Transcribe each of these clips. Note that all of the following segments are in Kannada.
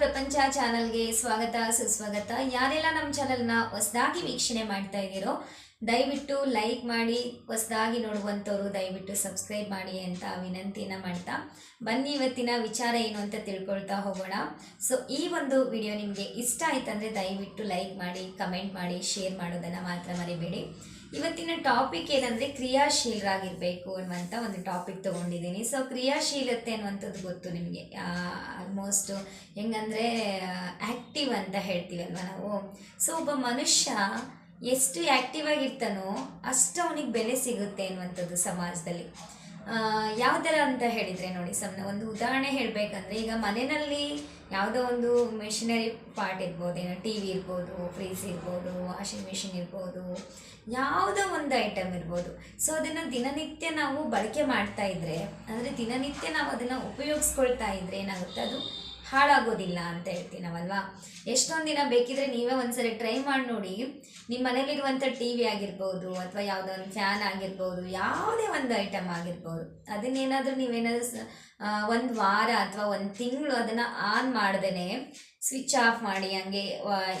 ಪ್ರಪಂಚ ಚಾನಲ್ಗೆ ಸ್ವಾಗತ, ಸುಸ್ವಾಗತ. ಯಾರೆಲ್ಲ ನಮ್ಮ ಚಾನಲ್ನ ಹೊಸದಾಗಿ ವೀಕ್ಷಣೆ ಮಾಡ್ತಾ ಇದ್ದೀರೋ, ದಯವಿಟ್ಟು ಲೈಕ್ ಮಾಡಿ, ಹೊಸದಾಗಿ ನೋಡುವಂಥವ್ರು ದಯವಿಟ್ಟು ಸಬ್ಸ್ಕ್ರೈಬ್ ಮಾಡಿ ಅಂತ ವಿನಂತಿನ ಮಾಡ್ತಾ, ಬನ್ನಿ ಇವತ್ತಿನ ವಿಚಾರ ಏನು ಅಂತ ತಿಳ್ಕೊಳ್ತಾ ಹೋಗೋಣ. ಸೊ ಈ ಒಂದು ವಿಡಿಯೋ ನಿಮಗೆ ಇಷ್ಟ ಆಯ್ತಂದರೆ ದಯವಿಟ್ಟು ಲೈಕ್ ಮಾಡಿ, ಕಮೆಂಟ್ ಮಾಡಿ, ಶೇರ್ ಮಾಡೋದನ್ನು ಮಾತ್ರ ಮರಿಬೇಡಿ. ಇವತ್ತಿನ ಟಾಪಿಕ್ ಏನಂದರೆ ಕ್ರಿಯಾಶೀಲರಾಗಿರಬೇಕು ಅನ್ನುವಂಥ ಒಂದು ಟಾಪಿಕ್ ತೊಗೊಂಡಿದ್ದೀನಿ. ಸೊ ಕ್ರಿಯಾಶೀಲತೆ ಅನ್ನುವಂಥದ್ದು ಗೊತ್ತು ನಿಮಗೆ? ಆಲ್ಮೋಸ್ಟ್ ಹೆಂಗಂದರೆ ಆ್ಯಕ್ಟಿವ್ ಅಂತ ಹೇಳ್ತೀವಲ್ವ ನಾವು? ಸೊ ಒಬ್ಬ ಮನುಷ್ಯ ಎಷ್ಟು ಆ್ಯಕ್ಟಿವ್ ಆಗಿರ್ತಾನೋ ಅಷ್ಟು ಅವನಿಗೆ ಬೆಲೆ ಸಿಗುತ್ತೆ ಅನ್ನುವಂಥದ್ದು ಸಮಾಜದಲ್ಲಿ. ಯಾವ ಥರ ಅಂತ ಹೇಳಿದರೆ ನೋಡಿ ಸಮ್ನ, ಒಂದು ಉದಾಹರಣೆ ಹೇಳಬೇಕಂದ್ರೆ ಈಗ ಮನೆಯಲ್ಲಿ ಯಾವುದೋ ಒಂದು ಮೆಷಿನರಿ ಪಾರ್ಟ್ ಇರ್ಬೋದು, ಏನೋ ಟಿ ವಿ ಇರ್ಬೋದು ಫ್ರೀಸ್ ಇರ್ಬೋದು ವಾಷಿಂಗ್ ಮಿಷಿನ್ ಇರ್ಬೋದು, ಯಾವುದೋ ಒಂದು ಐಟಮ್ ಇರ್ಬೋದು. ಸೊ ಅದನ್ನು ದಿನನಿತ್ಯ ನಾವು ಬಳಕೆ ಮಾಡ್ತಾ ಇದ್ದರೆ ಅಂದರೆ ದಿನನಿತ್ಯ ನಾವು ಅದನ್ನು ಉಪಯೋಗಿಸ್ಕೊಳ್ತಾ ಇದ್ದರೆ ಏನಾಗುತ್ತೆ? ಅದು ಹಾಳಾಗೋದಿಲ್ಲ ಅಂತ ಹೇಳ್ತೀವಿ ನಾವಲ್ವಾ? ಎಷ್ಟೊಂದು ದಿನ ಬೇಕಿದ್ರೆ ನೀವೇ ಒಂದ್ಸರಿ ಟ್ರೈ ಮಾಡಿ ನೋಡಿ. ನಿಮ್ಮ ಮನೇಲಿರುವಂಥ ಟಿ ವಿ ಆಗಿರ್ಬೋದು, ಅಥವಾ ಯಾವುದೋ ಒಂದು ಫ್ಯಾನ್ ಆಗಿರ್ಬೋದು, ಯಾವುದೇ ಒಂದು ಐಟಮ್ ಆಗಿರ್ಬೋದು. ಅದನ್ನೇನಾದರೂ ನೀವೇನಾದರೂ ಒಂದು ವಾರ ಅಥವಾ ಒಂದು ತಿಂಗಳು ಅದನ್ನು ಆನ್ ಮಾಡ್ದೇ ಸ್ವಿಚ್ ಆಫ್ ಮಾಡಿ ಹಂಗೆ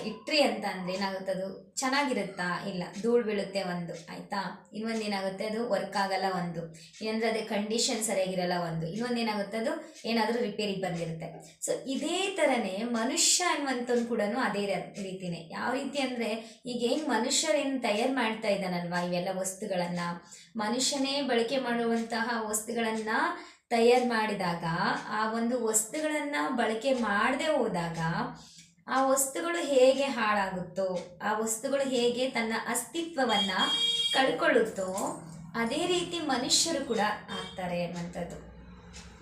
ಇಟ್ರಿ ಅಂತ ಅಂದರೆ ಏನಾಗುತ್ತೆ ಅದು ಚೆನ್ನಾಗಿರುತ್ತಾ? ಇಲ್ಲ, ಧೂಳು ಬೀಳುತ್ತೆ ಒಂದು, ಆಯಿತಾ? ಇನ್ನೊಂದು ಏನಾಗುತ್ತೆ ಅದು ವರ್ಕ್ ಆಗಲ್ಲ ಒಂದು. ಏನಂದರೆ ಅದೇ ಕಂಡೀಷನ್ ಸರಿಯಾಗಿರಲ್ಲ ಒಂದು. ಇನ್ನೊಂದು ಏನಾಗುತ್ತೆ ಅದು ಏನಾದರೂ ರಿಪೇರಿಗೆ ಬಂದಿರುತ್ತೆ. ಸೊ ಇದೇ ಥರನೇ ಮನುಷ್ಯ ಅನ್ನುವಂಥದ್ದು ಕೂಡ ಅದೇ ರೀತಿನೇ. ಯಾವ ರೀತಿ ಅಂದರೆ, ಈಗ ಏನು ಮನುಷ್ಯರೇನು ತಯಾರು ಮಾಡ್ತಾ ಇದ್ದಾನಲ್ವಾ ಇವೆಲ್ಲ ವಸ್ತುಗಳನ್ನು? ಮನುಷ್ಯನೇ ಬಳಕೆ ಮಾಡುವಂತಹ ವಸ್ತುಗಳನ್ನು ತಯಾರು ಮಾಡಿದಾಗ, ಆ ಒಂದು ವಸ್ತುಗಳನ್ನು ಬಳಕೆ ಮಾಡದೆ ಹೋದಾಗ, ಆ ವಸ್ತುಗಳು ಹೇಗೆ ಹಾಳಾಗುತ್ತೋ, ಆ ವಸ್ತುಗಳು ಹೇಗೆ ತನ್ನ ಅಸ್ತಿತ್ವವನ್ನು ಕಳ್ಕೊಳ್ಳುತ್ತೋ, ಅದೇ ರೀತಿ ಮನುಷ್ಯರು ಕೂಡ ಆಗ್ತಾರೆ ಅನ್ನುವಂಥದ್ದು.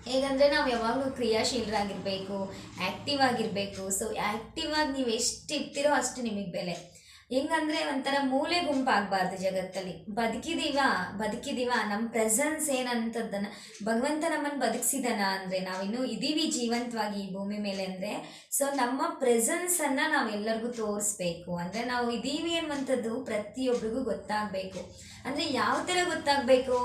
ಹೇಗಂದರೆ ನಾವು ಯಾವಾಗಲೂ ಕ್ರಿಯಾಶೀಲರಾಗಿರಬೇಕು ಆ್ಯಕ್ಟಿವ್ ಆಗಿರಬೇಕು. ಸೊ ಆ್ಯಕ್ಟಿವ್ ಆಗಿ ನೀವು ಎಷ್ಟು ಇರ್ತೀರೋ ಅಷ್ಟು ನಿಮಗೆ ಬೆಲೆ. ಹೆಂಗಂದ್ರೆ ಒಂಥರ ಮೂಲೆ ಗುಂಪಾಗಬಾರ್ದು ಜಗತ್ತಲ್ಲಿ. ಬದುಕಿದೀವ ಬದುಕಿದೀವ ನಮ್ಮ ಪ್ರೆಸೆನ್ಸ್ ಏನಂತದ್ದನ್ನ ಭಗವಂತ ನಮ್ಮನ್ನು ಬದುಕಿಸಿದನ ಅಂದರೆ ನಾವಿನ್ನೂ ಇದೀವಿ ಜೀವಂತವಾಗಿ ಈ ಭೂಮಿ ಮೇಲೆ ಅಂದರೆ ಸೊ ನಮ್ಮ ಪ್ರೆಸೆನ್ಸನ್ನು ನಾವೆಲ್ಲರಿಗೂ ತೋರಿಸ್ಬೇಕು. ಅಂದರೆ ನಾವು ಇದೀವಿ ಅನ್ನುವಂಥದ್ದು ಪ್ರತಿಯೊಬ್ಬರಿಗೂ ಗೊತ್ತಾಗಬೇಕು. ಅಂದರೆ ಯಾವ ಥರ ಗೊತ್ತಾಗಬೇಕು?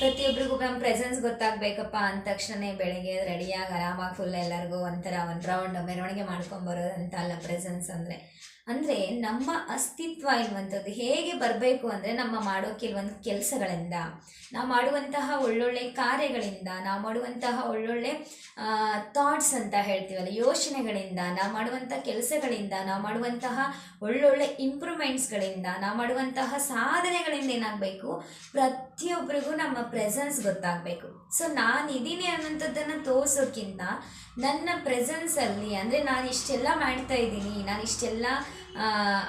ಪ್ರತಿಯೊಬ್ಬರಿಗೂ ನಮ್ಮ ಪ್ರೆಸೆನ್ಸ್ ಗೊತ್ತಾಗಬೇಕಪ್ಪ ಅಂದ ತಕ್ಷಣ ಬೆಳಗ್ಗೆ ರೆಡಿಯಾಗಿ ಆರಾಮಾಗಿ ಫುಲ್ ಎಲ್ಲರಿಗೂ ಒಂಥರ ಒಂದು ರೌಂಡ್ ಮೆರವಣಿಗೆ ಮಾಡ್ಕೊಂಬರೋದು ಅಂತ ಅಲ್ಲ ಪ್ರೆಸೆನ್ಸ್ ಅಂದರೆ. ಅಂದರೆ ನಮ್ಮ ಅಸ್ತಿತ್ವ ಎನ್ನುವಂಥದ್ದು ಹೇಗೆ ಬರಬೇಕು ಅಂದರೆ ನಮ್ಮ ಮಾಡೋ ಕೆಲವೊಂದು ಕೆಲಸಗಳಿಂದ, ನಾವು ಮಾಡುವಂತಹ ಒಳ್ಳೊಳ್ಳೆ ಕಾರ್ಯಗಳಿಂದ, ನಾವು ಮಾಡುವಂತಹ ಒಳ್ಳೊಳ್ಳೆ ಥಾಟ್ಸ್ ಅಂತ ಹೇಳ್ತೀವಲ್ಲ, ಯೋಚನೆಗಳಿಂದ, ನಾವು ಮಾಡುವಂಥ ಕೆಲಸಗಳಿಂದ, ನಾವು ಮಾಡುವಂತಹ ಒಳ್ಳೊಳ್ಳೆ ಇಂಪ್ರೂವ್ಮೆಂಟ್ಸ್ಗಳಿಂದ ನಾವು ಮಾಡುವಂತಹ ಸಾಧನೆಗಳಿಂದ ಏನಾಗಬೇಕು ಪ್ರತಿಯೊಬ್ಬರಿಗೂ ನಮ್ಮ ಪ್ರೆಸೆನ್ಸ್ ಗೊತ್ತಾಗಬೇಕು. ಸೊ ನಾನು ಇದ್ದೀನಿ ಅನ್ನೋಂಥದ್ದನ್ನು ತೋರಿಸೋಕ್ಕಿಂತ ನನ್ನ ಪ್ರೆಸೆನ್ಸಲ್ಲಿ ಅಂದರೆ ನಾನು ಇಷ್ಟೆಲ್ಲ ಮಾಡ್ತಾ ಇದ್ದೀನಿ ನಾನು ಇಷ್ಟೆಲ್ಲ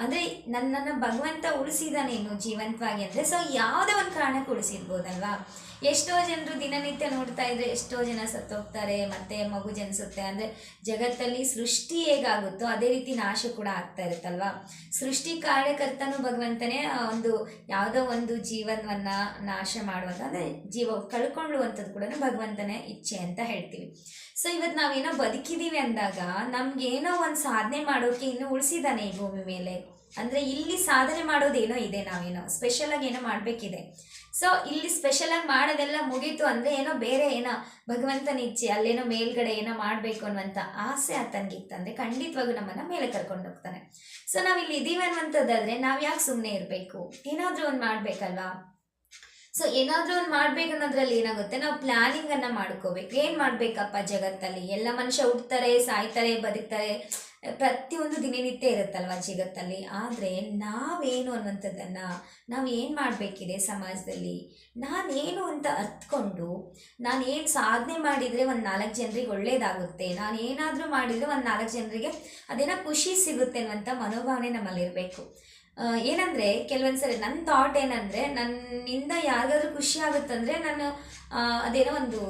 ಅಂದರೆ ನನ್ನನ್ನು ಭಗವಂತ ಉಳಿಸಿದಾನೆ ಉಳಿಸಿದಾನೇನು ಜೀವಂತವಾಗಿ ಅಂದರೆ ಸೊ ಯಾವುದೇ ಒಂದು ಕಾರಣಕ್ಕೆ ಉಳಿಸಿರ್ಬೋದಲ್ವಾ? ಎಷ್ಟೋ ಜನರು ದಿನನಿತ್ಯ ನೋಡ್ತಾ ಇದ್ರೆ ಎಷ್ಟೋ ಜನ ಸತ್ತೋಗ್ತಾರೆ, ಮತ್ತೆ ಮಗು ಜನಿಸುತ್ತೆ, ಅಂದರೆ ಜಗತ್ತಲ್ಲಿ ಸೃಷ್ಟಿ ಹೇಗಾಗುತ್ತೋ ಅದೇ ರೀತಿ ನಾಶ ಕೂಡ ಆಗ್ತಾ ಇರುತ್ತಲ್ವಾ? ಸೃಷ್ಟಿ ಕಾರ್ಯಕರ್ತನೂ ಭಗವಂತನೇ ಒಂದು ಯಾವುದೋ ಒಂದು ಜೀವನವನ್ನು ನಾಶ ಮಾಡುವಂಥ ಅಂದರೆ ಜೀವ ಕಳ್ಕೊಳ್ಳುವಂಥದ್ದು ಕೂಡ ಭಗವಂತನೇ ಇಚ್ಛೆ ಅಂತ ಹೇಳ್ತೀವಿ. ಸೊ ಇವತ್ತು ನಾವೇನೋ ಬದುಕಿದ್ದೀವಿ ಅಂದಾಗ ನಮ್ಗೇನೋ ಒಂದು ಸಾಧನೆ ಮಾಡೋಕೆ ಇನ್ನೂ ಉಳಿಸಿದಾನೆ ಈ ಭೂಮಿ ಮೇಲೆ. ಅಂದರೆ ಇಲ್ಲಿ ಸಾಧನೆ ಮಾಡೋದೇನೋ ಇದೆ ನಾವೇನೋ ಸ್ಪೆಷಲಾಗಿ ಏನೋ ಮಾಡಬೇಕಿದೆ. ಸೊ ಇಲ್ಲಿ ಸ್ಪೆಷಲಾಗಿ ಮಾಡೋದೆಲ್ಲ ಮುಗೀತು ಅಂದರೆ ಏನೋ ಬೇರೆ ಏನೋ ಭಗವಂತನ ಇಚ್ಛೆ ಅಲ್ಲೇನೋ ಮೇಲ್ಗಡೆ ಏನೋ ಮಾಡಬೇಕು ಅನ್ನುವಂಥ ಆಸೆ ಆತನಿಗಿತ್ತಂದರೆ ಖಂಡಿತವಾಗೂ ನಮ್ಮನ್ನು ಮೇಲೆ ಕರ್ಕೊಂಡು ಹೋಗ್ತಾನೆ. ಸೊ ನಾವು ಇಲ್ಲಿ ಇದೀವಿ ಅನ್ನುವಂಥದ್ದಾದರೆ ನಾವು ಯಾಕೆ ಸುಮ್ಮನೆ ಇರಬೇಕು? ಏನಾದರೂ ಒಂದು ಮಾಡಬೇಕಲ್ವಾ? ಸೊ ಏನಾದರೂ ಒಂದು ಮಾಡ್ಬೇಕು ಅನ್ನೋದ್ರಲ್ಲಿ ಏನಾಗುತ್ತೆ? ನಾವು ಪ್ಲಾನಿಂಗ್ ಅನ್ನ ಮಾಡ್ಕೋಬೇಕು. ಏನು ಮಾಡ್ಬೇಕಪ್ಪ ಜಗತ್ತಲ್ಲಿ? ಎಲ್ಲ ಮನುಷ್ಯ ಹುಡ್ತಾರೆ ಸಾಯ್ತಾರೆ, ಬದುಕ್ತಾರೆ. ಪ್ರತಿಯೊಂದು ದಿನನಿತ್ಯ ಇರುತ್ತಲ್ವ ಜಗತ್ತಲ್ಲಿ? ಆದರೆ ನಾವೇನು ಅನ್ನುವಂಥದ್ದನ್ನು ನಾವು ಏನು ಮಾಡಬೇಕಿದೆ ಸಮಾಜದಲ್ಲಿ? ನಾನೇನು ಅಂತ ಅರ್ಥಕೊಂಡು ನಾನು ಏನು ಸಾಧನೆ ಮಾಡಿದರೆ ಒಂದು ನಾಲ್ಕು ಜನರಿಗೆ ಒಳ್ಳೇದಾಗುತ್ತೆ. ನಾನು ಏನಾದರೂ ಮಾಡಿದರೆ ಒಂದು ನಾಲ್ಕು ಜನರಿಗೆ ಅದೇನೋ ಖುಷಿ ಸಿಗುತ್ತೆ ಅನ್ನುವಂಥ ಮನೋಭಾವನೆ ನಮ್ಮಲ್ಲಿರಬೇಕು. ಏನಂದರೆ ಕೆಲವೊಂದ್ಸರಿ ನನ್ನ ಥಾಟ್ ಏನಂದರೆ ನನ್ನಿಂದ ಯಾರಿಗಾದ್ರೂ ಖುಷಿ ಆಗುತ್ತಂದರೆ ನಾನು ಅದೇನೋ ಒಂದು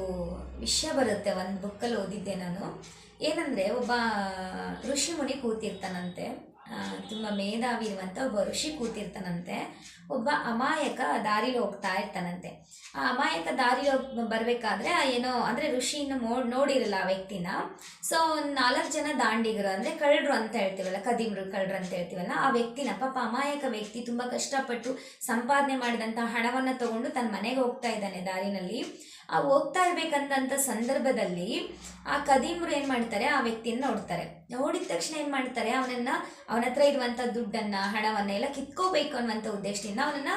ವಿಷಯ ಬರುತ್ತೆ, ಒಂದು ಬುಕ್ಕಲ್ಲಿ ಓದಿದ್ದೆ ನಾನು. ಏನಂದರೆ ಒಬ್ಬ ಋಷಿ ಮುನಿ ಕೂತಿರ್ತಾನಂತೆ. ತುಂಬ ಮೇಧಾವಿ ಇರುವಂಥ ಒಬ್ಬ ಋಷಿ ಕೂತಿರ್ತಾನಂತೆ. ಒಬ್ಬ ಅಮಾಯಕ ದಾರಿಲಿ ಹೋಗ್ತಾ ಇರ್ತಾನಂತೆ. ಆ ಅಮಾಯಕ ದಾರಿಲಿ ಹೋಗ್ ಬರಬೇಕಾದ್ರೆ ಏನೋ, ಅಂದರೆ ಋಷಿ ಇನ್ನು ಮೋ, ನೋಡಿರಲ್ಲ ಆ ವ್ಯಕ್ತಿನ. ಸೊ ಒಂದು ನಾಲ್ಕು ಜನ ದಾಂಡಿಗರು, ಅಂದರೆ ಕಳ್ಳರು ಅಂತ ಹೇಳ್ತೀವಲ್ಲ, ಕದಿಮರು, ಕಳ್ಳರು ಅಂತ ಹೇಳ್ತೀವಲ್ಲ, ಆ ವ್ಯಕ್ತಿನ, ಪಾಪ ಅಮಾಯಕ ವ್ಯಕ್ತಿ ತುಂಬ ಕಷ್ಟಪಟ್ಟು ಸಂಪಾದನೆ ಮಾಡಿದಂಥ ಹಣವನ್ನು ತಗೊಂಡು ತನ್ನ ಮನೆಗೆ ಹೋಗ್ತಾ ಇದ್ದಾನೆ ದಾರಿನಲ್ಲಿ. ಆ ಹೋಗ್ತಾ ಇರ್ಬೇಕಂದಂಥ ಸಂದರ್ಭದಲ್ಲಿ ಆ ಕದೀಮ್ರು ಏನು ಮಾಡ್ತಾರೆ? ಆ ವ್ಯಕ್ತಿಯನ್ನು ನೋಡ್ತಾರೆ. ನೋಡಿದ ತಕ್ಷಣ ಏನು ಮಾಡ್ತಾರೆ? ಅವನನ್ನು ಅವನ ಹತ್ರ ಇರುವಂಥ ದುಡ್ಡನ್ನು, ಹಣವನ್ನ ಎಲ್ಲ ಕಿತ್ಕೋಬೇಕು ಅನ್ನುವಂಥ ಉದ್ದೇಶದಿಂದ ಅವನನ್ನು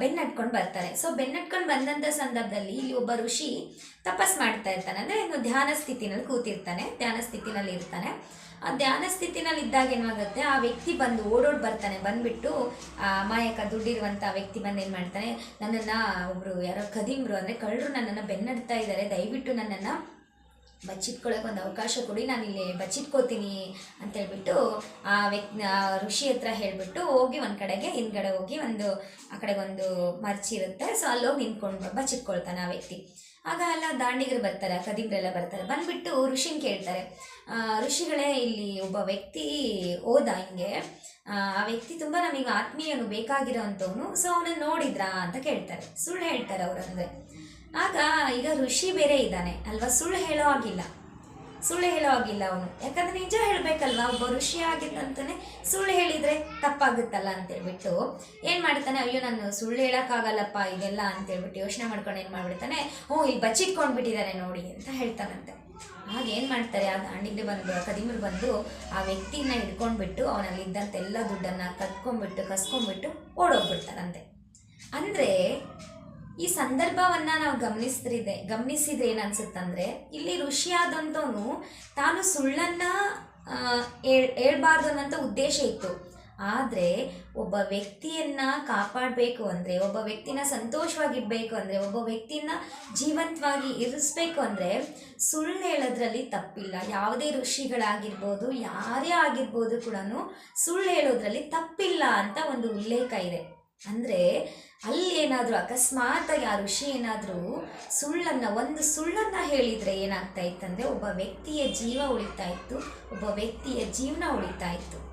ಬೆನ್ನಟ್ಕೊಂಡು ಬರ್ತಾರೆ. ಸೊ ಬೆನ್ನಟ್ಕೊಂಡು ಬಂದಂಥ ಸಂದರ್ಭದಲ್ಲಿ ಇಲ್ಲಿ ಒಬ್ಬ ಋಷಿ ತಪಸ್ ಮಾಡ್ತಾ ಇರ್ತಾನೆ. ಅಂದರೆ ಇನ್ನು ಧ್ಯಾನ ಸ್ಥಿತಿನಲ್ಲಿ ಕೂತಿರ್ತಾನೆ. ಧ್ಯಾನ ಸ್ಥಿತಿನಲ್ಲಿ ಇರ್ತಾನೆ. ಆ ಧ್ಯಾನ ಸ್ಥಿತಿನಲ್ಲಿ ಇದ್ದಾಗ ಏನಾಗುತ್ತೆ? ಆ ವ್ಯಕ್ತಿ ಬಂದು ಓಡೋಡ್ ಬರ್ತಾನೆ. ಬಂದ್ಬಿಟ್ಟು, ಆ ಅಮಾಯಕ ದುಡ್ಡಿರುವಂಥ ವ್ಯಕ್ತಿ ಬಂದು ಏನು ಮಾಡ್ತಾನೆ? ನನ್ನನ್ನು ಒಬ್ಬರು ಯಾರೋ ಕದಿಮ್ರು ಅಂದರೆ ಕಳ್ಳರು ನನ್ನನ್ನು ಬೆನ್ನಡ್ತಾ ಇದ್ದಾರೆ. ದಯವಿಟ್ಟು ನನ್ನನ್ನು ಬಚ್ಚಿಟ್ಕೊಳ್ಳೋಕೆ ಒಂದು ಅವಕಾಶ ಕೊಡಿ. ನಾನು ಇಲ್ಲಿ ಬಚ್ಚಿಟ್ಕೋತೀನಿ ಅಂತ ಹೇಳ್ಬಿಟ್ಟು ಆ ವ್ಯಕ್ತಿ ಋಷಿ ಹತ್ರ ಹೇಳಿಬಿಟ್ಟು ಹೋಗಿ ಒಂದು ಕಡೆಗೆ, ಹಿಂದ್ಗಡೆ ಹೋಗಿ ಒಂದು, ಆ ಕಡೆಗೆ ಒಂದು ಮರ್ಚಿ ಇರುತ್ತೆ. ಸೊ ಅಲ್ಲಿ ಹೋಗಿ ನಿಂತ್ಕೊಂಡು ಬಚ್ಚಿಟ್ಕೊಳ್ತಾನೆ ಆ ವ್ಯಕ್ತಿ. ಆಗ ಅಲ್ಲ ದಾಂಡಿಗರು ಬರ್ತಾರೆ ಕದಿಬ್ರೆಲ್ಲ ಬರ್ತಾರೆ. ಬಂದ್ಬಿಟ್ಟು ಋಷಿನ ಕೇಳ್ತಾರೆ. ಋಷಿಗಳೇ, ಇಲ್ಲಿ ಒಬ್ಬ ವ್ಯಕ್ತಿ ಹೋದ ಹಿಂಗೆ, ಆ ವ್ಯಕ್ತಿ ತುಂಬ ನಮಗೆ ಆತ್ಮೀಯನು ಬೇಕಾಗಿರೋ ಅಂಥವನು ಸೊ ಅವನನ್ನು ನೋಡಿದ್ರಾ ಅಂತ ಕೇಳ್ತಾರೆ. ಸುಳ್ಳು ಹೇಳ್ತಾರೆ ಅವರಂದ್ರೆ ಆಗ ಈಗ ಋಷಿ ಬೇರೆ ಇದ್ದಾನೆ. ಅಲ್ವಾ? ಸುಳ್ಳು ಹೇಳೋ ಆಗಿಲ್ಲ ಸುಳ್ಳು ಹೇಳೋ ಆಗಿಲ್ಲ ಅವನು. ಯಾಕಂದ್ರೆ ನಿಜ ಹೇಳ್ಬೇಕಲ್ವ? ಒಬ್ಬ ಋಷಿ ಆಗಿದ್ದಂತಾನೆ ಸುಳ್ಳು ಹೇಳಿದ್ರೆ ತಪ್ಪಾಗುತ್ತಲ್ಲ ಅಂತೇಳ್ಬಿಟ್ಟು ಏನು ಮಾಡ್ತಾನೆ? ಅಯ್ಯೋ, ನಾನು ಸುಳ್ಳು ಹೇಳೋಕ್ಕಾಗಲ್ಲಪ್ಪ, ಇದೆಲ್ಲ ಅಂತೇಳ್ಬಿಟ್ಟು ಯೋಚನೆ ಮಾಡ್ಕೊಂಡು ಏನು ಮಾಡ್ಬಿಡ್ತಾನೆ? ಹ್ಞೂ, ಇಲ್ಲಿ ಬಚ್ಚಿಟ್ಕೊಂಡ್ಬಿಟ್ಟಿದ್ದಾರೆ ನೋಡಿ ಅಂತ ಹೇಳ್ತಾನಂತೆ. ಆಗ ಏನು ಮಾಡ್ತಾರೆ? ಆ ದಾಂಡಿಗೆ ಬಂದು ಕದಿಮರು ಬಂದು ಆ ವ್ಯಕ್ತಿನ ಹಿಡ್ಕೊಂಡ್ಬಿಟ್ಟು ಅವನಲ್ಲಿ ಇದ್ದಂಥ ಎಲ್ಲ ದುಡ್ಡನ್ನು ಕತ್ಕೊಂಡ್ಬಿಟ್ಟು ಕಸ್ಕೊಂಡ್ಬಿಟ್ಟು ಓಡೋಗ್ಬಿಡ್ತಾರಂತೆ. ಅಂದರೆ ಈ ಸಂದರ್ಭವನ್ನ ನಾವು ಗಮನಿಸ್ತಿದೆ ಗಮನಿಸಿದ್ರೆ ಏನನ್ಸುತ್ತಂದ್ರೆ, ಇಲ್ಲಿ ಋಷಿಯಾದಂಥವನು ತಾನು ಸುಳ್ಳನ್ನ ಹೇಳ್ಬಾರ್ದು ಅನ್ನೋಂಥ ಉದ್ದೇಶ ಇತ್ತು. ಆದರೆ ಒಬ್ಬ ವ್ಯಕ್ತಿಯನ್ನ ಕಾಪಾಡಬೇಕು ಅಂದರೆ, ಒಬ್ಬ ವ್ಯಕ್ತಿನ ಸಂತೋಷವಾಗಿರ್ಬೇಕು ಅಂದರೆ, ಒಬ್ಬ ವ್ಯಕ್ತಿನ ಜೀವಂತವಾಗಿ ಇರಿಸ್ಬೇಕು ಅಂದರೆ ಸುಳ್ಳು ಹೇಳೋದ್ರಲ್ಲಿ ತಪ್ಪಿಲ್ಲ. ಯಾವುದೇ ಋಷಿಗಳಾಗಿರ್ಬೋದು, ಯಾರೇ ಆಗಿರ್ಬೋದು ಕೂಡ ಸುಳ್ಳು ಹೇಳೋದ್ರಲ್ಲಿ ತಪ್ಪಿಲ್ಲ ಅಂತ ಒಂದು ಉಲ್ಲೇಖ ಇದೆ. ಅಂದರೆ ಅಲ್ಲಿ ಏನಾದರೂ ಅಕಸ್ಮಾತಾಗಿ ಆ ಋಷಿ ಏನಾದರೂ ಸುಳ್ಳನ್ನು, ಒಂದು ಸುಳ್ಳನ್ನು ಹೇಳಿದರೆ ಏನಾಗ್ತಾ ಇತ್ತಂದರೆ, ಒಬ್ಬ ವ್ಯಕ್ತಿಯ ಜೀವ ಉಳಿತಾ ಇತ್ತು, ಒಬ್ಬ ವ್ಯಕ್ತಿಯ ಜೀವನ ಉಳಿತಾ ಇತ್ತು.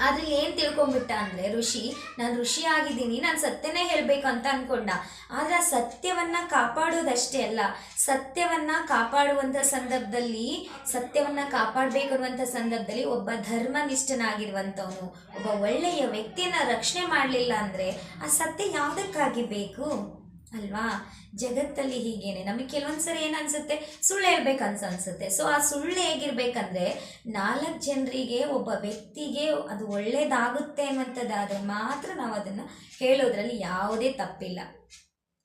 ಆದರೆ ಏನು ತಿಳ್ಕೊಂಬಿಟ್ಟ ಅಂದರೆ, ಋಷಿ, ನಾನು ಋಷಿ ಆಗಿದ್ದೀನಿ, ನಾನು ಸತ್ಯನೇ ಹೇಳಬೇಕು ಅಂತ ಅನ್ಕೊಂಡ. ಆದರೆ ಆ ಸತ್ಯವನ್ನು ಕಾಪಾಡೋದಷ್ಟೇ ಅಲ್ಲ, ಸತ್ಯವನ್ನು ಕಾಪಾಡುವಂಥ ಸಂದರ್ಭದಲ್ಲಿ, ಸತ್ಯವನ್ನು ಕಾಪಾಡಬೇಕು ಅನ್ನುವಂಥ ಸಂದರ್ಭದಲ್ಲಿ ಒಬ್ಬ ಧರ್ಮನಿಷ್ಠನಾಗಿರುವಂಥವನು ಒಬ್ಬ ಒಳ್ಳೆಯ ವ್ಯಕ್ತಿಯನ್ನು ರಕ್ಷಣೆ ಮಾಡಲಿಲ್ಲ ಅಂದರೆ ಆ ಸತ್ಯ ಯಾವುದಕ್ಕಾಗಿ ಬೇಕು? ಅಲ್ವಾ? ಜಗತ್ತಲ್ಲಿ ಹೀಗೇನೆ. ನಮಗೆ ಕೆಲವೊಂದ್ಸರಿ ಏನು ಅನ್ಸುತ್ತೆ? ಸುಳ್ಳು ಹೇಳ್ಬೇಕು ಅನ್ಸ ಅನ್ಸುತ್ತೆ. ಸೊ ಆ ಸುಳ್ಳು ಹೇಗಿರ್ಬೇಕಂದ್ರೆ, ನಾಲ್ಕು ಜನರಿಗೆ ಒಬ್ಬ ವ್ಯಕ್ತಿಗೆ ಅದು ಒಳ್ಳೇದಾಗುತ್ತೆ ಅನ್ನುವಂಥದ್ದಾದರೆ ಮಾತ್ರ ನಾವು ಅದನ್ನು ಹೇಳೋದ್ರಲ್ಲಿ ಯಾವುದೇ ತಪ್ಪಿಲ್ಲ.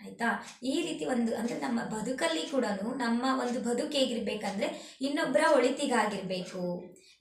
ಆಯಿತಾ? ಈ ರೀತಿ ಒಂದು, ಅಂದರೆ ನಮ್ಮ ಬದುಕಲ್ಲಿ ಕೂಡ ನಮ್ಮ ಒಂದು ಬದುಕು ಹೇಗಿರ್ಬೇಕಂದ್ರೆ ಇನ್ನೊಬ್ಬರ ಒಳಿತಿಗಾಗಿರಬೇಕು.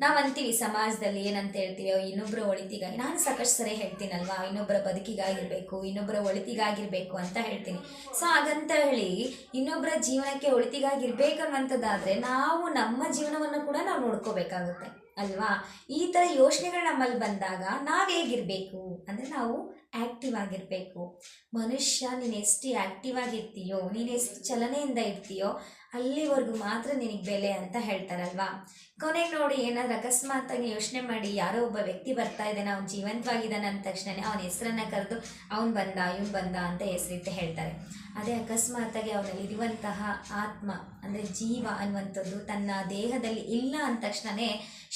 ನಾವು ಅಂತೀವಿ, ಸಮಾಜದಲ್ಲಿ ಏನಂತ ಹೇಳ್ತೀವಿ ಇನ್ನೊಬ್ಬರ ಒಳಿತಿಗಾಗಿ. ನಾನು ಸಾಕಷ್ಟು ಸರಿ ಹೇಳ್ತೀನಲ್ವಾ? ಇನ್ನೊಬ್ಬರ ಬದುಕಿಗಾಗಿರಬೇಕು ಇನ್ನೊಬ್ಬರ ಒಳಿತಿಗಾಗಿರಬೇಕು ಅಂತ ಹೇಳ್ತೀನಿ. ಸೊ ಹಾಗಂತ ಹೇಳಿ ಇನ್ನೊಬ್ಬರ ಜೀವನಕ್ಕೆ ಒಳಿತಿಗಾಗಿರ್ಬೇಕನ್ನುವಂಥದ್ದಾದರೆ ನಾವು ನಮ್ಮ ಜೀವನವನ್ನು ಕೂಡ ನಾವು ನೋಡ್ಕೋಬೇಕಾಗುತ್ತೆ, ಅಲ್ವಾ? ಈ ಥರ ಯೋಚನೆಗಳು ನಮ್ಮಲ್ಲಿ ಬಂದಾಗ ನಾವು ಹೇಗಿರಬೇಕು? ಅಂದರೆ ನಾವು ಆ್ಯಕ್ಟಿವ್ ಆಗಿರಬೇಕು. ಮನುಷ್ಯ ನೀನು ಎಷ್ಟು ಆ್ಯಕ್ಟಿವ್ ಆಗಿರ್ತೀಯೋ ನೀನು ಎಷ್ಟು ಚಲನೆಯಿಂದ ಇರ್ತೀಯೋ ಅಲ್ಲಿವರೆಗೂ ಮಾತ್ರ ನಿನಗೆ ಬೆಲೆ ಅಂತ ಹೇಳ್ತಾರಲ್ವಾ? ಕೊನೆಗೆ ನೋಡಿ ಏನಾದ್ರು ಅಕಸ್ಮಾತಾಗಿ ಯೋಚನೆ ಮಾಡಿ ಯಾರೋ ಒಬ್ಬ ವ್ಯಕ್ತಿ ಬರ್ತಾ ಇದ್ದಾನೆ, ಅವ್ನು ಜೀವಂತವಾಗಿದ್ದಾನೆ ಅಂದ ತಕ್ಷಣ ಅವನ ಹೆಸರನ್ನ ಕರೆದು ಅವ್ನು ಬಂದ, ಇವ್ನು ಬಂದ ಅಂತ ಹೆಸರಿಟ್ಟು ಹೇಳ್ತಾರೆ. ಅದೇ ಅಕಸ್ಮಾತಾಗಿ ಅವನಲ್ಲಿ ಇರುವಂತಹ ಆತ್ಮ, ಅಂದರೆ ಜೀವ ಅನ್ನುವಂಥದ್ದು ತನ್ನ ದೇಹದಲ್ಲಿ ಇಲ್ಲ ಅಂದ ತಕ್ಷಣನೇ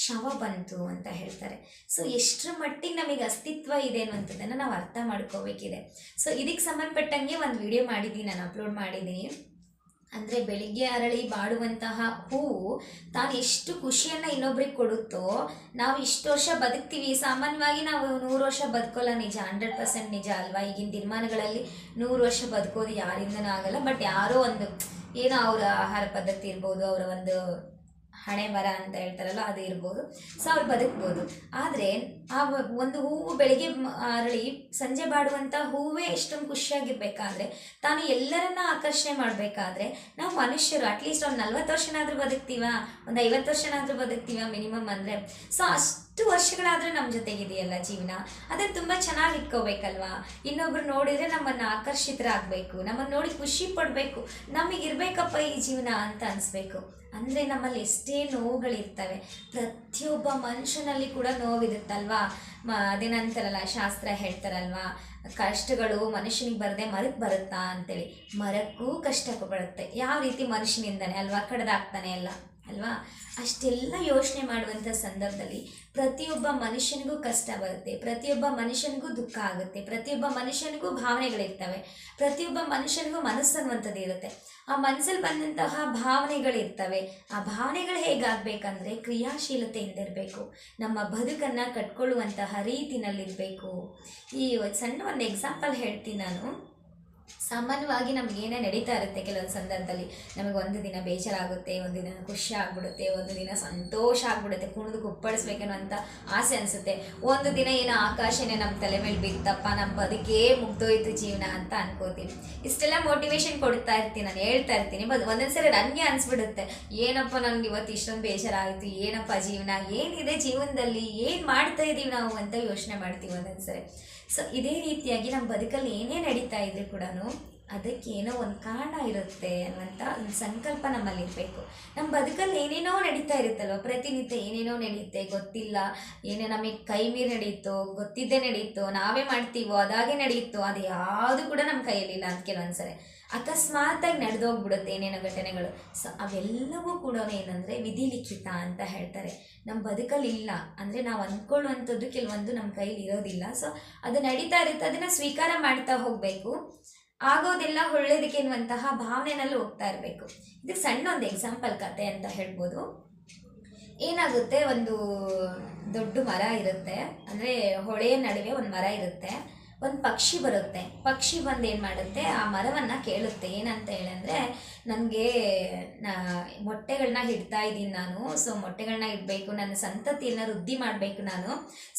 ಶವ ಬಂತು ಅಂತ ಹೇಳ್ತಾರೆ. ಸೊ ಎಷ್ಟರ ಮಟ್ಟಿಗೆ ನಮಗೆ ಅಸ್ತಿತ್ವ ಇದೆ ಅನ್ನುವಂಥದ್ದನ್ನು ನಾವು ಅರ್ಥ ಮಾಡ್ಕೋಬೇಕಿದೆ. ಸೊ ಇದಕ್ಕೆ ಸಂಬಂಧಪಟ್ಟಂಗೆ ಒಂದು ವಿಡಿಯೋ ಮಾಡಿದ್ದೀನಿ ನಾನು ಅಪ್ಲೋಡ್ ಮಾಡಿದ್ದೀನಿ ಅಂದರೆ ಬೆಳಿಗ್ಗೆ ಅರಳಿ ಬಾಡುವಂತಹ ಹೂವು ತಾನು ಎಷ್ಟು ಖುಷಿಯನ್ನು ಇನ್ನೊಬ್ರಿಗೆ ಕೊಡುತ್ತೋ, ನಾವು ಇಷ್ಟು ವರ್ಷ ಬದುಕ್ತೀವಿ. ಸಾಮಾನ್ಯವಾಗಿ ನಾವು ನೂರು ವರ್ಷ ಬದುಕೋಲ್ಲ, ನಿಜ ಹಂಡ್ರೆಡ್ ಪರ್ಸೆಂಟ್ ನಿಜ ಅಲ್ವಾ? ಈಗಿನ ದಿನಮಾನಗಳಲ್ಲಿ ನೂರು ವರ್ಷ ಬದುಕೋದು ಯಾರಿಂದನೂ ಆಗಲ್ಲ. ಬಟ್ ಯಾರೋ ಒಂದು, ಏನೋ ಅವರ ಆಹಾರ ಪದ್ಧತಿ ಇರ್ಬೋದು, ಅವರ ಒಂದು ಹಣೆ ಮರ ಅಂತ ಹೇಳ್ತಾರಲ್ಲ, ಅದು ಇರ್ಬೋದು. ಸೊ ಅವ್ರು ಬದುಕ್ಬೋದು. ಆದರೆ, ಆ ಒಂದು ಹೂವು ಬೆಳಿಗ್ಗೆ ಅರಳಿ ಸಂಜೆ ಬಾಡುವಂಥ ಹೂವೇ ಎಷ್ಟೊಂದು ಖುಷಿಯಾಗಿರ್ಬೇಕಾದ್ರೆ, ತಾನು ಎಲ್ಲರನ್ನ ಆಕರ್ಷಣೆ ಮಾಡಬೇಕಾದ್ರೆ, ನಾವು ಮನುಷ್ಯರು ಅಟ್ಲೀಸ್ಟ್ ಒಂದು ನಲ್ವತ್ತು ವರ್ಷನಾದರೂ ಬದುಕ್ತೀವ? ಒಂದು ಐವತ್ತು ವರ್ಷನಾದರೂ ಬದುಕ್ತೀವ ಮಿನಿಮಮ್ ಅಂದರೆ? ಸೊ ಅಷ್ಟು ವರ್ಷಗಳಾದರೂ ನಮ್ಮ ಜೊತೆಗಿದೆಯಲ್ಲ ಜೀವನ? ಅದನ್ನು ತುಂಬ ಚೆನ್ನಾಗಿ ಇಟ್ಕೋಬೇಕಲ್ವಾ? ಇನ್ನೊಬ್ರು ನೋಡಿದರೆ ನಮ್ಮನ್ನು ಆಕರ್ಷಿತರಾಗಬೇಕು, ನಮ್ಮನ್ನು ನೋಡಿ ಖುಷಿ ಪಡಬೇಕು ನಮಗಿರ್ಬೇಕಪ್ಪ ಈ ಜೀವನ ಅಂತ ಅನಿಸ್ಬೇಕು. ಅಂದರೆ ನಮ್ಮಲ್ಲಿ ಎಷ್ಟೇ ನೋವುಗಳಿರ್ತವೆ, ಪ್ರತಿಯೊಬ್ಬ ಮನುಷ್ಯನಲ್ಲಿ ಕೂಡ ನೋವಿರುತ್ತಲ್ವಾ? ಮ ಅದೇನಂತಾರಲ್ಲ ಶಾಸ್ತ್ರ ಹೇಳ್ತಾರಲ್ವಾ, ಕಷ್ಟಗಳು ಮನುಷ್ಯನಿಗೆ ಬರದೆ ಮರಕ್ಕೆ ಬರುತ್ತಾ ಅಂತೇಳಿ. ಮರಕ್ಕೂ ಕಷ್ಟ ಬರುತ್ತೆ ಯಾವ ರೀತಿ ಮನುಷ್ಯನಿಂದಾನೆ ಅಲ್ವಾ? ಕಡ್ದಾಗ್ತಾನೆ ಎಲ್ಲ. ಅಲ್ವಾ? ಅಷ್ಟೆಲ್ಲ ಯೋಚನೆ ಮಾಡುವಂಥ ಸಂದರ್ಭದಲ್ಲಿ ಪ್ರತಿಯೊಬ್ಬ ಮನುಷ್ಯನಿಗೂ ಕಷ್ಟ ಬರುತ್ತೆ, ಪ್ರತಿಯೊಬ್ಬ ಮನುಷ್ಯನಿಗೂ ದುಃಖ ಆಗುತ್ತೆ, ಪ್ರತಿಯೊಬ್ಬ ಮನುಷ್ಯನಿಗೂ ಭಾವನೆಗಳಿರ್ತವೆ, ಪ್ರತಿಯೊಬ್ಬ ಮನುಷ್ಯನಿಗೂ ಮನಸ್ಸು ಅನ್ನುವಂಥದ್ದು ಇರುತ್ತೆ. ಆ ಮನಸ್ಸಲ್ಲಿ ಬಂದಂತಹ ಭಾವನೆಗಳಿರ್ತವೆ. ಆ ಭಾವನೆಗಳು ಹೇಗಾಗಬೇಕಂದ್ರೆ ಕ್ರಿಯಾಶೀಲತೆಯಿಂದ ಇರಬೇಕು ನಮ್ಮ ಬದುಕನ್ನು ಕಟ್ಕೊಳ್ಳುವಂತಹ ರೀತಿನಲ್ಲಿರಬೇಕು. ಈ ಸಣ್ಣ ಒಂದು ಎಕ್ಸಾಂಪಲ್ ಹೇಳ್ತೀನಿ ನಾನು. ಸಾಮಾನ್ಯವಾಗಿ ನಮ್ಗೆ ಏನೇ ನಡೀತಾ ಇರುತ್ತೆ ಕೆಲವೊಂದು ಸಂದರ್ಭದಲ್ಲಿ, ನಮಗೆ ಒಂದು ದಿನ ಬೇಜಾರಾಗುತ್ತೆ, ಒಂದು ದಿನ ಖುಷಿ ಆಗ್ಬಿಡುತ್ತೆ, ಒಂದು ದಿನ ಸಂತೋಷ ಆಗ್ಬಿಡುತ್ತೆ, ಕುಣಿದು ಕುಪ್ಪಳಿಸ್ಬೇಕೇನೋ ಅಂತ ಆಸೆ ಅನಿಸುತ್ತೆ. ಒಂದು ದಿನ ಏನೋ ಆಕಾಶನೇ ನಮ್ಮ ತಲೆ ಮೇಲೆ ಬಿತ್ತಪ್ಪ ನಮ್ಮ ಬದುಕೇ ಮುಗ್ದೋಯ್ತು ಜೀವನ ಅಂತ ಅನ್ಕೋತೀವಿ ಇಷ್ಟೆಲ್ಲ ಮೋಟಿವೇಶನ್ ಕೊಡ್ತಾ ಇರ್ತೀನಿ, ನಾನು ಹೇಳ್ತಾ ಇರ್ತೀನಿ. ಬಟ್ ಒಂದೊಂದ್ಸರಿ ನನಗೆ ಅನಿಸ್ಬಿಡುತ್ತೆ. ಏನಪ್ಪ ನಮ್ಗೆ ಇವತ್ತು ಇಷ್ಟೊಂದು ಬೇಜಾರಾಯಿತು, ಏನಪ್ಪ ಜೀವನ, ಏನಿದೆ ಜೀವನದಲ್ಲಿ, ಏನು ಮಾಡ್ತಾ ಇದ್ದೀವಿ ನಾವು ಅಂತ ಯೋಚನೆ ಮಾಡ್ತೀವಿ ಒಂದೊಂದ್ಸರಿ. ಸೊ ಇದೇ ರೀತಿಯಾಗಿ ನಮ್ಮ ಬದುಕಲ್ಲಿ ಏನೇ ನಡೀತಾ ಇದ್ರೆ ಕೂಡ ಅದಕ್ಕೆ ಏನೋ ಒಂದು ಕಾರಣ ಇರುತ್ತೆ ಅನ್ನುವಂಥ ಒಂದು ಸಂಕಲ್ಪ ನಮ್ಮಲ್ಲಿ ಇರಬೇಕು. ನಮ್ಮ ಬದುಕಲ್ಲಿ ಏನೇನೋ ನಡೀತಾ ಇರುತ್ತಲ್ವ? ಪ್ರತಿನಿತ್ಯ ಏನೇನೋ ನಡೆಯುತ್ತೆ ಗೊತ್ತಿಲ್ಲ. ಏನೇ ನಮಗೆ ಕೈ ಮೀರಿ ನಡೆಯುತ್ತೋ ಗೊತ್ತಿದ್ದೇ ನಡೆಯುತ್ತೋ ನಾವೇ ಮಾಡ್ತೀವೋ, ಅದಾಗೆ ನಡೆಯುತ್ತೋ ಅದು ಯಾವುದು ಕೂಡ ನಮ್ಮ ಕೈಯಲ್ಲಿಲ್ಲ ಅಂತ ಕೆಲವೊಂದ್ಸರಿ ಅಕಸ್ಮಾತಾಗಿ ನಡೆದೋಗ್ಬಿಡುತ್ತೆ ಏನೇನೋ ಘಟನೆಗಳು. ಸೊ ಅವೆಲ್ಲವೂ ಕೂಡ ಏನಂದರೆ ವಿಧಿಲಿಖಿತ ಅಂತ ಹೇಳ್ತಾರೆ. ನಮ್ಮ ಬದುಕಲ್ಲಿ ಇಲ್ಲ. ಅಂದರೆ ನಾವು ಅಂದ್ಕೊಳ್ಳುವಂಥದ್ದು ಕೆಲವೊಂದು ನಮ್ಮ ಕೈಲಿ ಇರೋದಿಲ್ಲ. ಸೊ, ಅದು ನಡೀತಾ ಇರುತ್ತೆ. ಅದನ್ನು ಸ್ವೀಕಾರ ಮಾಡ್ತಾ ಹೋಗಬೇಕು. ಆಗೋದೆಲ್ಲ ಒಳ್ಳೇದಕ್ಕೆ ಎನ್ನುವಂತಹ ಭಾವನೆನಲ್ಲಿ ಹೋಗ್ತಾ ಇರಬೇಕು. ಇದಕ್ಕೆ ಸಣ್ಣ ಒಂದು ಎಕ್ಸಾಂಪಲ್ ಕತೆ ಅಂತ ಹೇಳ್ಬೋದು. ಏನಾಗುತ್ತೆ? ಒಂದು ದೊಡ್ಡ ಮರ ಇರುತ್ತೆ. ಅಂದರೆ ಹೊಳೆಯ ನಡುವೆ ಒಂದು ಮರ ಇರುತ್ತೆ. ಒಂದು ಪಕ್ಷಿ ಬರುತ್ತೆ. ಪಕ್ಷಿ ಬಂದು ಏನು ಮಾಡುತ್ತೆ? ಆ ಮರವನ್ನು ಕೇಳುತ್ತೆ. ಏನಂತ ಹೇಳಂದರೆ ನನಗೆ ಮೊಟ್ಟೆಗಳನ್ನ ಇಡ್ತಾ ಇದ್ದೀನಿ ನಾನು. ಸೊ ಮೊಟ್ಟೆಗಳನ್ನ ಇಡಬೇಕು. ನನ್ನ ಸಂತತಿಯನ್ನು ವೃದ್ಧಿ ಮಾಡಬೇಕು ನಾನು.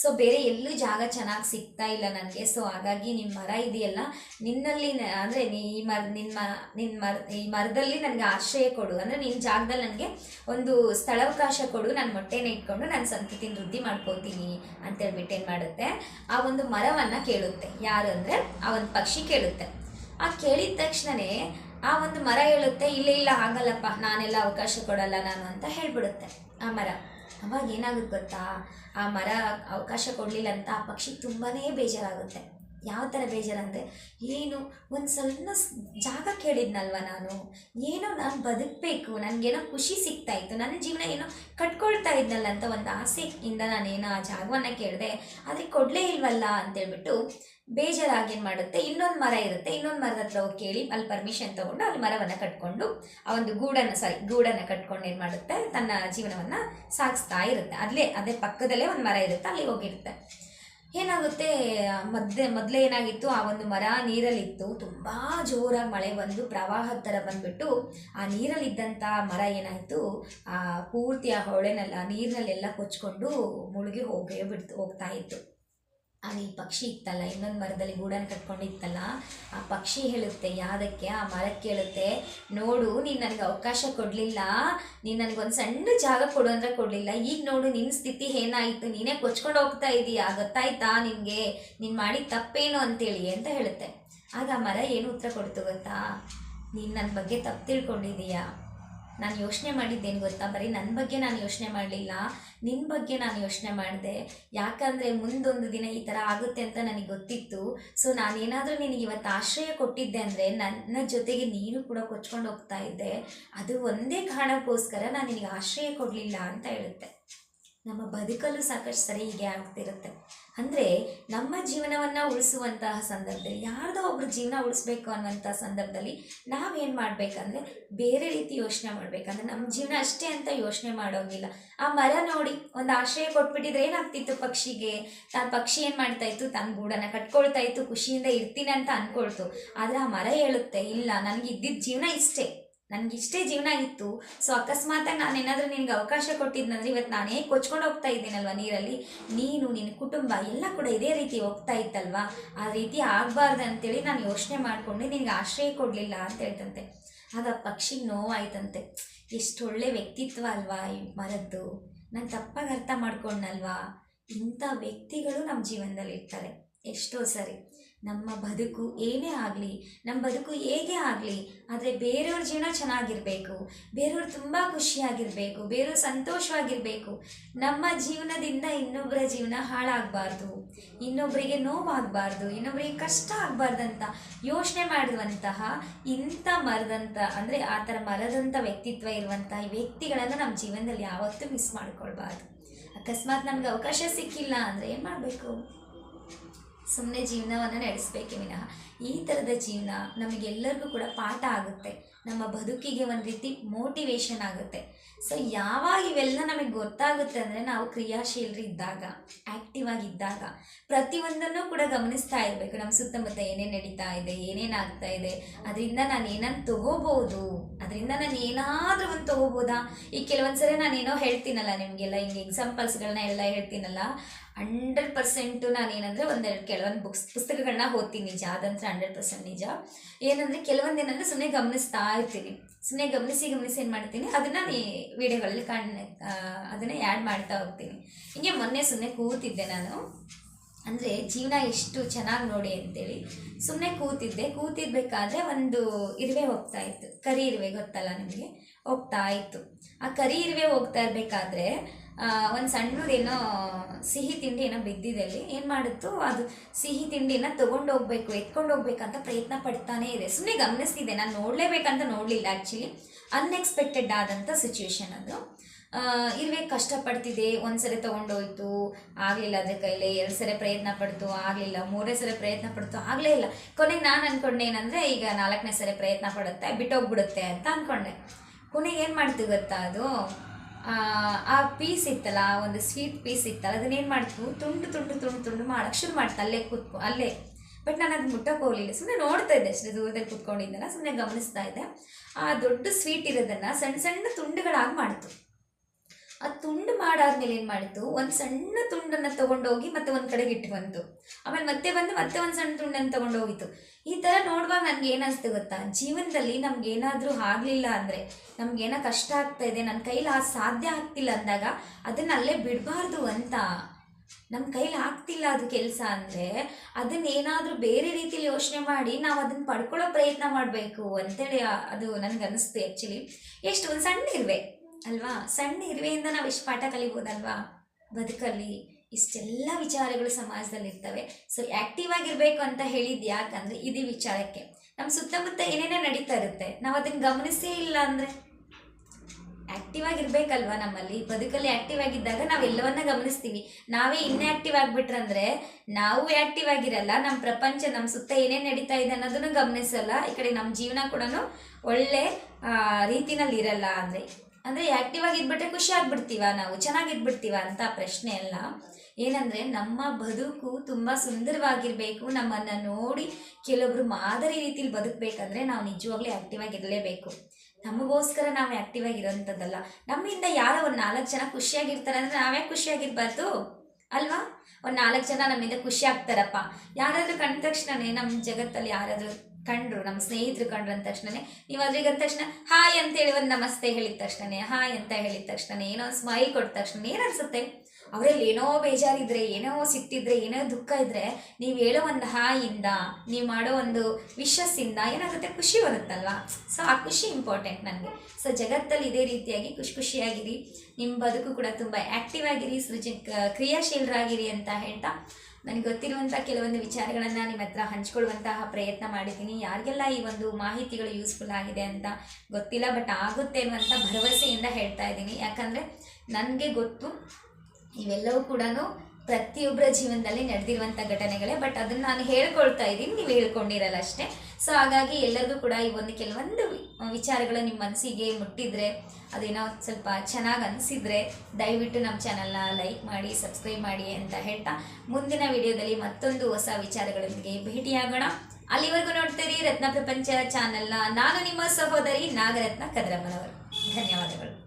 ಸೊ ಬೇರೆ ಎಲ್ಲೂ ಜಾಗ ಚೆನ್ನಾಗಿ ಸಿಗ್ತಾ ಇಲ್ಲ ನನಗೆ. ಸೊ ಹಾಗಾಗಿ ನಿಮ್ಮ ಮರ ಇದೆಯಲ್ಲ, ನಿನ್ನಲ್ಲಿ ಅಂದರೆ ನೀ ಈ ಮರ ನಿನ್ನ ನಿನ್ನ ಮರ, ಈ ಮರದಲ್ಲಿ ನನಗೆ ಆಶ್ರಯ ಕೊಡು. ಅಂದರೆ ನಿನ್ನ ಜಾಗದಲ್ಲಿ ನನಗೆ ಒಂದು ಸ್ಥಳಾವಕಾಶ ಕೊಡು. ನಾನು ಮೊಟ್ಟೆನ ಇಟ್ಕೊಂಡು ನಾನು ಸಂತತಿನ ವೃದ್ಧಿ ಮಾಡ್ಕೋತೀನಿ ಅಂತೇಳ್ಬಿಟ್ಟು ಏನು ಮಾಡುತ್ತೆ? ಆ ಒಂದು ಮರವನ್ನು ಕೇಳುತ್ತೆ. ಯಾರು ಅಂದರೆ ಆ ಒಂದು ಪಕ್ಷಿ ಕೇಳುತ್ತೆ. ಆ ಕೇಳಿದ ತಕ್ಷಣವೇ ಆ ಒಂದು ಮರ ಹೇಳುತ್ತೆ, ಇಲ್ಲ ಇಲ್ಲ ಆಗಲ್ಲಪ್ಪ ನಾನೆಲ್ಲ ಅವಕಾಶ ಕೊಡಲ್ಲ ನಾನು ಅಂತ ಹೇಳ್ಬಿಡುತ್ತೆ ಆ ಮರ. ಅವಾಗ ಏನಾಗುತ್ತೆ ಗೊತ್ತಾ? ಆ ಮರ ಅವಕಾಶ ಕೊಡಲಿಲ್ಲ ಅಂತ ಆ ಪಕ್ಷಿ ತುಂಬಾ ಬೇಜಾರಾಗುತ್ತೆ. ಯಾವ ಥರ ಬೇಜಾರಂದರೆ ಏನು, ಒಂದು ಸ್ವಲ್ಪ ಜಾಗ ಕೇಳಿದ್ನಲ್ವ ನಾನು? ಏನೋ ನಾನು ಬದುಕಬೇಕು, ನನಗೇನೋ ಖುಷಿ ಸಿಗ್ತಾ ಇತ್ತು, ನನ್ನ ಜೀವನ ಏನೋ ಕಟ್ಕೊಳ್ತಾ ಇದ್ನಲ್ಲ ಅಂತ ಒಂದು ಆಸೆಯಿಂದ ನಾನೇನೋ ಆ ಜಾಗವನ್ನು ಕೇಳಿದೆ, ಆದರೆ ಕೊಡಲೇ ಇಲ್ವಲ್ಲ? ಅಂತೇಳ್ಬಿಟ್ಟು ಬೇಜಾರಾಗಿ ಏನು ಮಾಡುತ್ತೆ? ಇನ್ನೊಂದು ಮರ ಇರುತ್ತೆ. ಇನ್ನೊಂದು ಮರದ ಹತ್ರ ಹೋಗಿ ಕೇಳಿ ಅಲ್ಲಿ ಪರ್ಮಿಷನ್ ತೊಗೊಂಡು ಅಲ್ಲಿ ಮರವನ್ನು ಕಟ್ಕೊಂಡು ಆ ಒಂದು ಗೂಡನ್ನು ಸಾರಿ ಗೂಡನ್ನು ಕಟ್ಕೊಂಡು ಏನು ಮಾಡುತ್ತೆ? ತನ್ನ ಜೀವನವನ್ನು ಸಾಗಿಸ್ತಾ ಇರುತ್ತೆ. ಅಲ್ಲೇ ಅದೇ ಪಕ್ಕದಲ್ಲೇ ಒಂದು ಮರ ಇರುತ್ತೆ, ಅಲ್ಲಿ ಹೋಗಿರುತ್ತೆ. ಏನಾಗುತ್ತೆ? ಮಧ್ಯೆ ಮೊದಲೇ ಏನಾಗಿತ್ತು? ಆ ಒಂದು ಮರ ನೀರಲ್ಲಿತ್ತು. ತುಂಬ ಜೋರಾಗಿ ಮಳೆ ಬಂದು ಪ್ರವಾಹದ ಥರ ಬಂದ್ಬಿಟ್ಟು ಆ ನೀರಲ್ಲಿದ್ದಂಥ ಮರ ಏನಾಯಿತು? ಆ ಪೂರ್ತಿ ಆ ಹೊಳೆನೆಲ್ಲ, ನೀರಿನಲ್ಲೆಲ್ಲ ಕೊಚ್ಕೊಂಡು ಮುಳುಗಿ ಹೋಗೇ ಬಿಡ್ತು, ಹೋಗ್ತಾ ಇತ್ತು. ಈ ಪಕ್ಷಿ ಇತ್ತಲ್ಲ, ಇನ್ನೊಂದು ಮರದಲ್ಲಿ ಗೂಡನ್ನು ಕಟ್ಕೊಂಡಿತ್ತಲ್ಲ, ಆ ಪಕ್ಷಿ ಹೇಳುತ್ತೆ, ಯಾವುದಕ್ಕೆ? ಆ ಮರಕ್ಕೆ ಹೇಳುತ್ತೆ ನೋಡು, ನೀನು ನನಗೆ ಅವಕಾಶ ಕೊಡಲಿಲ್ಲ, ನೀನು ನನಗೊಂದು ಸಣ್ಣ ಜಾಗ ಕೊಡು ಅಂದರೆ ಕೊಡಲಿಲ್ಲ, ಈಗ ನೋಡು ನಿನ್ನ ಸ್ಥಿತಿ ಏನಾಯಿತು? ನೀನೇ ಕೊಚ್ಕೊಂಡು ಹೋಗ್ತಾ ಇದೀಯಾ? ಗೊತ್ತಾಯ್ತಾ ನಿನಗೆ? ನೀನು ಮಾಡಿ ತಪ್ಪೇನು ಅಂತೇಳಿ ಅಂತ ಹೇಳುತ್ತೆ. ಆಗ ಆ ಮರ ಏನು ಉತ್ತರ ಕೊಡ್ತು ಗೊತ್ತಾ? ನೀನು ನನ್ನ ಬಗ್ಗೆ ತಪ್ಪು ತಿಳ್ಕೊಂಡಿದೀಯಾ? ನಾನು ಯೋಚನೆ ಮಾಡಿದ್ದೇನು ಗೊತ್ತಾ? ಬರೀ ನನ್ನ ಬಗ್ಗೆ ನಾನು ಯೋಚನೆ ಮಾಡಲಿಲ್ಲ. ನಿನ್ನ ಬಗ್ಗೆ ನಾನು ಯೋಚನೆ ಮಾಡಿದೆ. ಯಾಕಂದರೆ ಮುಂದೊಂದು ದಿನ ಈ ಥರ ಆಗುತ್ತೆ ಅಂತ ನನಗೆ ಗೊತ್ತಿತ್ತು. ಸೊ ನಾನೇನಾದರೂ ನಿನಗೆ ಇವತ್ತು ಆಶ್ರಯ ಕೊಟ್ಟಿದ್ದೆ ಅಂದರೆ ನನ್ನ ಜೊತೆಗೆ ನೀನು ಕೂಡ ಕೊಚ್ಕೊಂಡು ಹೋಗ್ತಾ ಇದ್ದೆ. ಅದು ಒಂದೇ ಕಾರಣಕ್ಕೋಸ್ಕರ ನಾನು ನಿನಗೆ ಆಶ್ರಯ ಕೊಡಲಿಲ್ಲ ಅಂತ ಹೇಳುತ್ತೆ. ನಮ್ಮ ಬದುಕಲು ಸಾಕಷ್ಟು ಸರಿ ಹೀಗೆ ಆಗ್ತಿರುತ್ತೆ. ಅಂದರೆ ನಮ್ಮ ಜೀವನವನ್ನು ಉಳಿಸುವಂತಹ ಸಂದರ್ಭದಲ್ಲಿ, ಯಾರ್ದೋ ಒಬ್ರು ಜೀವನ ಉಳಿಸ್ಬೇಕು ಅನ್ನುವಂಥ ಸಂದರ್ಭದಲ್ಲಿ ನಾವೇನು ಮಾಡಬೇಕಂದ್ರೆ ಬೇರೆ ರೀತಿ ಯೋಚನೆ ಮಾಡಬೇಕಂದ್ರೆ ನಮ್ಮ ಜೀವನ ಅಷ್ಟೇ ಅಂತ ಯೋಚನೆ ಮಾಡೋಂಗಿಲ್ಲ. ಆ ಮರ ನೋಡಿ ಒಂದು ಆಶ್ರಯ ಕೊಟ್ಬಿಟ್ಟಿದ್ರೆ ಏನಾಗ್ತಿತ್ತು ಪಕ್ಷಿಗೆ? ಆ ಪಕ್ಷಿ ಏನು ಮಾಡ್ತಾ ಇತ್ತು? ತನ್ನ ಗೂಡನ್ನ ಕಟ್ಕೊಳ್ತಾ ಇತ್ತು, ಖುಷಿಯಿಂದ ಇರ್ತೀನಿ ಅಂತ ಅಂದ್ಕೊಳ್ತು ಆದರೆ ಆ ಮರ ಹೇಳುತ್ತೆ, ಇಲ್ಲ, ನನಗೆ ಇದ್ದಿದ್ದ ಜೀವನ ಇಷ್ಟೇ. ನನಗೆ ಇಷ್ಟೇ ಜೀವನ ಇತ್ತು ಸೊ ಅಕಸ್ಮಾತಾಗಿ ನಾನೇನಾದರೂ ನಿನಗೆ ಅವಕಾಶ ಕೊಟ್ಟಿದ್ನಂದ್ರೆ ಇವತ್ತು ನಾನು ಹೇಗೆ ಕೊಚ್ಕೊಂಡು ಹೋಗ್ತಾ ಇದ್ದೀನಲ್ವ ನೀರಲ್ಲಿ? ನೀನು ನಿನ್ನ ಕುಟುಂಬ ಎಲ್ಲ ಕೂಡ ಇದೇ ರೀತಿ ಹೋಗ್ತಾ ಇತ್ತಲ್ವಾ? ಆ ರೀತಿ ಆಗಬಾರ್ದು ಅಂತೇಳಿ ನಾನು ಯೋಚನೆ ಮಾಡಿಕೊಂಡು ನಿನಗೆ ಆಶ್ರಯ ಕೊಡಲಿಲ್ಲ ಅಂತ ಹೇಳ್ತಂತೆ. ಆಗ ಪಕ್ಷಿ ನೋವಾಯ್ತಂತೆ. ಎಷ್ಟು ಒಳ್ಳೆ ವ್ಯಕ್ತಿತ್ವ ಅಲ್ವಾ ಈ ಮರದ್ದು. ನಾನು ತಪ್ಪಾಗಿ ಅರ್ಥ ಮಾಡ್ಕೊಂಡಲ್ವಾ ಇಂಥ ವ್ಯಕ್ತಿಗಳು ನಮ್ಮ ಜೀವನದಲ್ಲಿ ಇರ್ತಾರೆ. ಎಷ್ಟೋ ಸರಿ. ನಮ್ಮ ಬದುಕು ಏನೇ ಆಗಲಿ, ನಮ್ಮ ಬದುಕು ಹೇಗೆ ಆಗಲಿ, ಆದರೆ ಬೇರೆಯವ್ರ ಜೀವನ ಚೆನ್ನಾಗಿರಬೇಕು, ಬೇರೆಯವ್ರು ತುಂಬ ಖುಷಿಯಾಗಿರಬೇಕು, ಬೇರೆಯವ್ರು ಸಂತೋಷವಾಗಿರಬೇಕು. ನಮ್ಮ ಜೀವನದಿಂದ ಇನ್ನೊಬ್ಬರ ಜೀವನ ಹಾಳಾಗಬಾರ್ದು ಇನ್ನೊಬ್ಬರಿಗೆ ನೋವಾಗಬಾರ್ದು ಇನ್ನೊಬ್ಬರಿಗೆ ಕಷ್ಟ ಆಗಬಾರ್ದಂತ ಯೋಚನೆ ಮಾಡುವಂತಹ ಇಂಥ ಮರದಂಥ ಅಂದರೆ ಆ ಥರ ಮರದಂಥ ವ್ಯಕ್ತಿತ್ವ ಇರುವಂತಹ ವ್ಯಕ್ತಿಗಳನ್ನು ನಮ್ಮ ಜೀವನದಲ್ಲಿ ಯಾವತ್ತೂ ಮಿಸ್ ಮಾಡ್ಕೊಳ್ಬಾರ್ದು. ಅಕಸ್ಮಾತ್ ನಮಗೆ ಅವಕಾಶ ಸಿಕ್ಕಿಲ್ಲ ಅಂದರೆ ಏನು ಮಾಡಬೇಕು? ಸುಮ್ಮನೆ ಜೀವನವನ್ನು ನಡೆಸಬೇಕೆ ವಿನಃ. ಈ ಥರದ ಜೀವನ ನಮಗೆಲ್ಲರಿಗೂ ಕೂಡ ಪಾಠ ಆಗುತ್ತೆ. ನಮ್ಮ ಬದುಕಿಗೆ ಒಂದು ರೀತಿ ಮೋಟಿವೇಶನ್ ಆಗುತ್ತೆ. ಸೊ ಯಾವಾಗ ಇವೆಲ್ಲ ನಮಗೆ ಗೊತ್ತಾಗುತ್ತೆ ಅಂದರೆ ನಾವು ಕ್ರಿಯಾಶೀಲರು ಇದ್ದಾಗ ಆ್ಯಕ್ಟಿವ್ ಆಗಿದ್ದಾಗ ಪ್ರತಿಯೊಂದನ್ನು ಕೂಡ ಗಮನಿಸ್ತಾ ಇರಬೇಕು. ನಮ್ಮ ಸುತ್ತಮುತ್ತ ಏನೇನು ನಡೀತಾ ಇದೆ ಏನೇನಾಗ್ತಾ ಇದೆ, ಅದರಿಂದ ನಾನು ಏನನ್ನು ತಗೋಬೋದು? ಅದರಿಂದ ನಾನು ಏನಾದರೂ ಒಂದು ತಗೋಬೋದಾ? ಈಗ ಕೆಲವೊಂದು ಸರಿ ಏನೋ ಹೇಳ್ತೀನಲ್ಲ ನಿಮಗೆಲ್ಲ, ಹಿಂಗೆ ಎಕ್ಸಾಂಪಲ್ಸ್ಗಳನ್ನ ಎಲ್ಲ ಹೇಳ್ತೀನಲ್ಲ. ಹಂಡ್ರೆಡ್ ಪರ್ಸೆಂಟು ನಾನು ಏನಂದರೆ ಒಂದೆರಡು ಕೆಲವೊಂದು ಬುಕ್ಸ್ ಪುಸ್ತಕಗಳನ್ನ ಓದ್ತೀನಿ ನಿಜ ಅದಂದ್ರೆ ಹಂಡ್ರೆಡ್ ಪರ್ಸೆಂಟ್ ನಿಜ. ಏನಂದರೆ ಕೆಲವೊಂದು ಏನಂದರೆ ಸುಮ್ಮನೆ ಗಮನಿಸ್ತಾ ಇರ್ತೀನಿ. ಸುಮ್ಮನೆ ಗಮನಿಸಿ ಗಮನಿಸಿ ಏನು ಮಾಡ್ತೀನಿ, ಅದನ್ನು ನೀ ವಿಡಿಯೋಗಳಲ್ಲಿ ಕಾಣ್ ಅದನ್ನು ಆ್ಯಡ್ ಮಾಡ್ತಾ ಹೋಗ್ತೀನಿ. ಹಿಂಗೆ ಮೊನ್ನೆ ಸುಮ್ಮನೆ ಕೂತಿದ್ದೆ ನಾನು. ಅಂದರೆ ಜೀವನ ಎಷ್ಟು ಚೆನ್ನಾಗಿ ನೋಡಿ ಅಂತೇಳಿ. ಸುಮ್ಮನೆ ಕೂತಿದ್ದೆ, ಕೂತಿರ್ಬೇಕಾದ್ರೆ ಒಂದು ಇರುವೆ ಹೋಗ್ತಾ ಇತ್ತು. ಕರಿ ಇರುವೆ ಗೊತ್ತಲ್ಲ ನಿಮಗೆ? ಹೋಗ್ತಾ ಇತ್ತು. ಆ ಕರಿ ಇರುವೆ ಹೋಗ್ತಾ ಇರಬೇಕಾದ್ರೆ ಒಂದು ಸಣ್ಣದೇನೋ ಸಿಹಿ ತಿಂಡಿ ಏನೋ ಬಿದ್ದಿದೆ ಅಲ್ಲಿ. ಏನು ಮಾಡುತ್ತೋ? ಅದು ಸಿಹಿ ತಿಂಡಿನ ತೊಗೊಂಡು ಹೋಗ್ಬೇಕು, ಎತ್ಕೊಂಡು ಹೋಗ್ಬೇಕಂತ ಪ್ರಯತ್ನ ಪಡ್ತಾನೇ ಇದೆ. ಸುಮ್ಮನೆ ಗಮನಿಸ್ತಿದ್ದೆ, ನಾನು ನೋಡಲೇಬೇಕಂತ ನೋಡಲಿಲ್ಲ ಆ್ಯಕ್ಚುಲಿ ಅನ್ಎಕ್ಸ್ಪೆಕ್ಟೆಡ್ ಆದಂಥ ಸಿಚುವೇಶನ್ ಅದು. ಇರ್ಬೇಕು ಕಷ್ಟಪಡ್ತಿದೆ ಒಂದು ಸರಿ ತೊಗೊಂಡೋಯ್ತು, ಆಗಲಿಲ್ಲ ಅದ್ರ ಕೈಲಿ ಎರಡು ಸರಿ ಪ್ರಯತ್ನ ಪಡ್ತು, ಆಗಲಿಲ್ಲ ಮೂರೇ ಸರಿ ಪ್ರಯತ್ನ ಪಡ್ತು, ಆಗಲೇ ಇಲ್ಲ. ಕೊನೆಗೆ ನಾನು ಅಂದ್ಕೊಂಡೆ ಏನಂದರೆ, ಈಗ ನಾಲ್ಕನೇ ಸರಿ ಪ್ರಯತ್ನ ಪಡುತ್ತೆ, ಬಿಟ್ಟೋಗ್ಬಿಡುತ್ತೆ ಅಂತ ಅಂದ್ಕೊಂಡೆ ಕೊನೆಗೆ ಏನು ಮಾಡ್ತೀವಿ ಗೊತ್ತಾ ಅದು? ಆ, ಪೀಸ್ ಇತ್ತಲ್ಲ ಆ ಒಂದು ಸ್ವೀಟ್ ಪೀಸ್ ಇತ್ತಲ್ಲ ಅದನ್ನೇನು ಮಾಡ್ತು? ತುಂಡು ತುಂಡು ತುಂಡು ತುಂಡು ಮಾಡೋಕ್ಕೆ ಶುರು ಮಾಡ್ತು ಅಲ್ಲೇ ಕೂತ್ಕೊ ಅಲ್ಲೇ. ಬಟ್ ನಾನು ಅದು ಮುಟ್ಟಕ್ಕೆ ಹೋಗಲಿಲ್ಲ. ಸುಮ್ಮನೆ ನೋಡ್ತಾ ಇದ್ದೆ ಅಷ್ಟೇ ದೂರದಲ್ಲಿ ಕೂತ್ಕೊಂಡಿದ್ದೆಲ್ಲ ಸುಮ್ಮನೆ ಗಮನಿಸ್ತಾ ಇದ್ದೆ. ಆ ದೊಡ್ಡ ಸ್ವೀಟ್ ಇರೋದನ್ನು ಸಣ್ಣ ಸಣ್ಣ ತುಂಡುಗಳಾಗಿ ಮಾಡ್ತು. ಆ ತುಂಡು ಮಾಡಾದ್ಮೇಲೆ ಏನು ಮಾಡಿತು ಒಂದು ಸಣ್ಣ ತುಂಡನ್ನು ತಗೊಂಡೋಗಿ ಮತ್ತೆ ಒಂದು ಕಡೆಗೆ ಇಟ್ಟು ಬಂತು. ಆಮೇಲೆ ಮತ್ತೆ ಬಂದು ಮತ್ತೆ ಒಂದು ಸಣ್ಣ ತುಂಡನ್ನು ತಗೊಂಡೋಗಿತ್ತು. ಈ ಥರ ನೋಡುವಾಗ ನನಗೆ ಏನಿಸ್ತು ಗೊತ್ತಾ? ಜೀವನದಲ್ಲಿ ನಮ್ಗೆ ಏನಾದರೂ ಆಗಲಿಲ್ಲ ಅಂದರೆ, ನಮಗೇನೋ ಕಷ್ಟ ಆಗ್ತಾ ಇದೆ ನನ್ನ ಕೈಲಿ ಆ ಸಾಧ್ಯ ಆಗ್ತಿಲ್ಲ ಅಂದಾಗ ಅದನ್ನು ಅಲ್ಲೇ ಬಿಡಬಾರ್ದು ಅಂತ. ನಮ್ಮ ಕೈಲಿ ಆಗ್ತಿಲ್ಲ ಅದು ಕೆಲಸ ಅಂದರೆ, ಅದನ್ನ ಏನಾದರೂ ಬೇರೆ ರೀತಿಲಿ ಯೋಚನೆ ಮಾಡಿ ನಾವು ಅದನ್ನ ಪಡ್ಕೊಳ್ಳೋ ಪ್ರಯತ್ನ ಮಾಡಬೇಕು ಅಂತೇಳಿ ಅದು ನನಗೆ ಅನಿಸ್ತು ಆ್ಯಕ್ಚುಲಿ ಎಷ್ಟು ಒಂದು ಸಣ್ಣ ಇರುವೆ. ಅಲ್ವಾ? ಸಣ್ಣ ಇರುವೆಯಿಂದ ನಾವು ಇಷ್ಟು ಪಾಠ ಕಲಿಬೋದಲ್ವಾ? ಬದುಕಲ್ಲಿ ಇಷ್ಟೆಲ್ಲ ವಿಚಾರಗಳು ಸಮಾಜದಲ್ಲಿ ಇರ್ತವೆ ಸೊ ಆ್ಯಕ್ಟಿವ್ ಆಗಿರಬೇಕು ಅಂತ ಹೇಳಿದ್ದು ಯಾಕಂದರೆ ಇದೇ ವಿಚಾರಕ್ಕೆ. ನಮ್ಮ ಸುತ್ತಮುತ್ತ ಏನೇನೋ ನಡೀತಾ ಇರುತ್ತೆ. ನಾವು ಅದನ್ನು ಗಮನಿಸೇ ಇಲ್ಲ ಅಂದರೆ? ಆ್ಯಕ್ಟಿವ್ ಆಗಿರ್ಬೇಕಲ್ವಾ ನಮ್ಮಲ್ಲಿ? ಬದುಕಲ್ಲಿ ಆ್ಯಕ್ಟಿವ್ ಆಗಿದ್ದಾಗ ನಾವು ಎಲ್ಲವನ್ನ ಗಮನಿಸ್ತೀವಿ. ನಾವೇ ಇನ್ಆ್ಯಕ್ಟಿವ್ ಆಗಿಬಿಟ್ರಂದ್ರೆ ನಾವು ಆ್ಯಕ್ಟಿವ್ ಆಗಿರಲ್ಲ ನಮ್ಮ ಪ್ರಪಂಚ ನಮ್ಮ ಸುತ್ತ ಏನೇನು ನಡೀತಾ ಇದೆ ಅನ್ನೋದನ್ನು ಗಮನಿಸಲ್ಲ. ಈ ಕಡೆ ನಮ್ಮ ಜೀವನ ಕೂಡ ಒಳ್ಳೆ ರೀತಿನಲ್ಲಿ ಇರಲ್ಲ ಅಂದರೆ. ಅಂದರೆ ಆ್ಯಕ್ಟಿವ್ ಆಗಿದ್ಬಿಟ್ರೆ ಖುಷಿ ಆಗ್ಬಿಡ್ತೀವ ನಾವು? ಚೆನ್ನಾಗಿದ್ಬಿಡ್ತೀವ ಅಂತ ಪ್ರಶ್ನೆ ಅಲ್ಲ. ಏನಂದರೆ ನಮ್ಮ ಬದುಕು ತುಂಬ ಸುಂದರವಾಗಿರಬೇಕು. ನಮ್ಮನ್ನು ನೋಡಿ ಕೆಲವೊಬ್ರು ಮಾದರಿ ರೀತಿಲಿ ಬದುಕಬೇಕಂದ್ರೆ ನಾವು ನಿಜವಾಗ್ಲೂ ಆ್ಯಕ್ಟಿವ್ ಆಗಿರಲೇಬೇಕು ನಮಗೋಸ್ಕರ ನಾವು ಆ್ಯಕ್ಟಿವ್ ಆಗಿರೋಂಥದ್ದಲ್ಲ ನಮ್ಮಿಂದ ಯಾರೋ ಒಂದು ನಾಲ್ಕು ಜನ ಖುಷಿಯಾಗಿರ್ತಾರೆ ಅಂದರೆ ನಾವೇ ಖುಷಿಯಾಗಿರ್ಬಾರ್ದು? ಅಲ್ವಾ? ಒಂದು ನಾಲ್ಕು ಜನ ನಮ್ಮಿಂದ ಖುಷಿ ಆಗ್ತಾರಪ್ಪ. ಯಾರಾದರೂ ಕಂಡ ತಕ್ಷಣನೇ ನಮ್ಮ ಜಗತ್ತಲ್ಲಿ ಯಾರಾದರೂ ಕಂಡ್ರು, ನಮ್ಮ ಸ್ನೇಹಿತರು ಕಂಡ್ರು ಅಂದ ತಕ್ಷಣನೇ. ನೀವು ಅದ್ರಿಗೆ ಅಂದ ತಕ್ಷಣ, ಹಾಯ್ ಅಂತ ಹೇಳಿ ಒಂದು ನಮಸ್ತೆ ಹೇಳಿದ ತಕ್ಷಣನೇ, ಹಾಯ್ ಅಂತ ಹೇಳಿದ ತಕ್ಷಣ ಏನೋ ಸ್ಮೈಲ್ ಕೊಟ್ಟ ತಕ್ಷಣ ಏನು ಅನ್ಸುತ್ತೆ? ಅವರಲ್ಲಿ ಏನೋ ಬೇಜಾರಿದ್ರೆ, ಏನೋ ಸಿಟ್ಟಿದ್ರೆ, ಏನೋ ದುಃಖ ಇದ್ರೆ, ನೀವು ಹೇಳೋ ಒಂದು ಹಾಯಿಂದ, ನೀವು ಮಾಡೋ ಒಂದು ವಿಶಸ್ಸಿಂದ ಏನಾಗುತ್ತೆ? ಖುಷಿ ಬರುತ್ತಲ್ವಾ? ಸೊ ಆ ಖುಷಿ ಇಂಪಾರ್ಟೆಂಟ್ ನನಗೆ. ಸೊ ಜಗತ್ತಲ್ಲಿ ಇದೇ ರೀತಿಯಾಗಿ ಖುಷಿ ಖುಷಿಯಾಗಿರಿ. ನಿಮ್ಮ ಬದುಕು ಕೂಡ ತುಂಬ ಆ್ಯಕ್ಟಿವ್ ಆಗಿರಿ ಸೃಜ ಕ್ರಿಯಾಶೀಲರಾಗಿರಿ ಅಂತ ಹೇಳ್ತಾ ನನಗೆ ಗೊತ್ತಿರುವಂಥ ಕೆಲವೊಂದು ವಿಚಾರಗಳನ್ನು ನಿಮ್ಮ ಹತ್ರ ಹಂಚ್ಕೊಳ್ಳುವಂತಹ ಪ್ರಯತ್ನ ಮಾಡಿದ್ದೀನಿ. ಯಾರಿಗೆಲ್ಲ ಈ ಒಂದು ಮಾಹಿತಿಗಳು ಯೂಸ್ಫುಲ್ ಆಗಿದೆ ಅಂತ ಗೊತ್ತಿಲ್ಲ ಬಟ್ ಆಗುತ್ತೆ ಅನ್ನುವಂಥ ಭರವಸೆಯಿಂದ ಹೇಳ್ತಾ ಇದ್ದೀನಿ. ಯಾಕಂದರೆ, ನನಗೆ ಗೊತ್ತು ಇವೆಲ್ಲವೂ ಕೂಡ ಪ್ರತಿಯೊಬ್ಬರ ಜೀವನದಲ್ಲಿ ನಡೆದಿರುವಂಥ ಘಟನೆಗಳೇ ಬಟ್ ಅದನ್ನು ನಾನು ಹೇಳ್ಕೊಳ್ತಾ ಇದ್ದೀನಿ, ನೀವು ಹೇಳ್ಕೊಂಡಿರಲ್ಲ ಅಷ್ಟೇ. ಸೊ ಹಾಗಾಗಿ ಎಲ್ಲರಿಗೂ ಕೂಡ ಈ ಒಂದು ಕೆಲವೊಂದು ವಿಚಾರಗಳು ನಿಮ್ಮ ಮನಸ್ಸಿಗೆ ಮುಟ್ಟಿದ್ರೆ, ಅದೇನೋ ಸ್ವಲ್ಪ ಚೆನ್ನಾಗಿ ಅನಿಸಿದರೆ, ದಯವಿಟ್ಟು ನಮ್ಮ ಚಾನಲ್ನ ಲೈಕ್ ಮಾಡಿ, ಸಬ್ಸ್ಕ್ರೈಬ್ ಮಾಡಿ ಅಂತ ಹೇಳ್ತಾ ಮುಂದಿನ ವಿಡಿಯೋದಲ್ಲಿ ಮತ್ತೊಂದು ಹೊಸ ವಿಚಾರಗಳೊಂದಿಗೆ ಭೇಟಿಯಾಗೋಣ. ಅಲ್ಲಿವರೆಗೂ ನೋಡ್ತೀರಿ ರತ್ನ ಪ್ರಪಂಚ ಚಾನಲ್ನ, ನಾನು ನಿಮ್ಮ ಸಹೋದರಿ ನಾಗರತ್ನ ಕದ್ರಮ್ಮನವರು. ಧನ್ಯವಾದಗಳು.